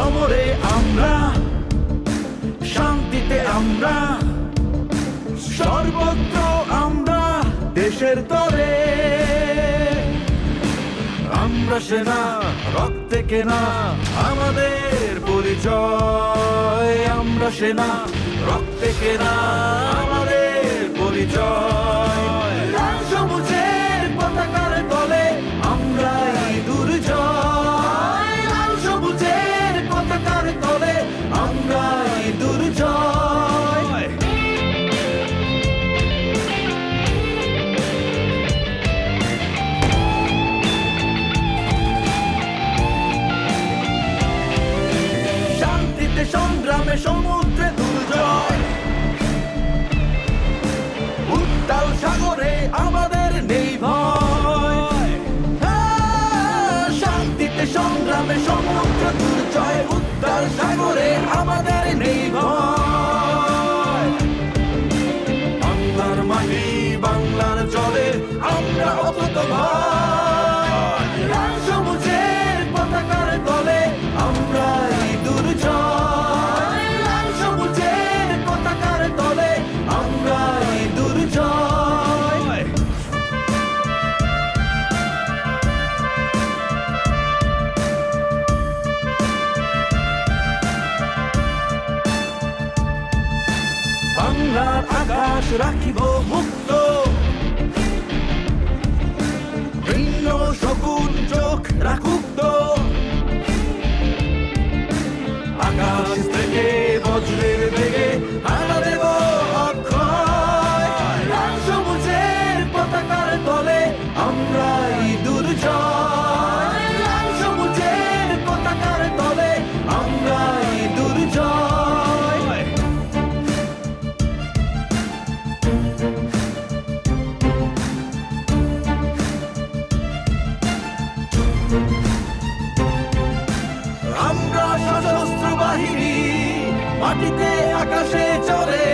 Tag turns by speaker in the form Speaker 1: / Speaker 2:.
Speaker 1: সমরে আমরা, শান্তিতে আমরা, সর্বত্র আমরা দেশের তরে। আমরা সেনা, রক্তে কেনা আমাদের পরিচয়। আমরা সেনা, রক্তে কেনা আমাদের পরিচয়। সংগ্রামে সমুদ্রে দুর্জয়। উত্তাল সাগরে আমাদের নেই ভয়। হ্যাঁ, শান্তিতে সংগ্রামে সমুদ্র দুর্জয়। উত্তাল সাগরে আমাদের নেই ভয়। বাংলার মাটি বাংলার জলে আমরা অকুত ভয় বাংলার আকাশ রাখিব মুক্ত ভিন্ন শকুন চোখ রাখুক তো আকাশ থেকে বজ্রের বেগে হানা দেব অক্ষয় সবুজের পতাকার তলে আমরা আমরা সশস্ত্র বাহিনী মাটিতে আকাশে চলে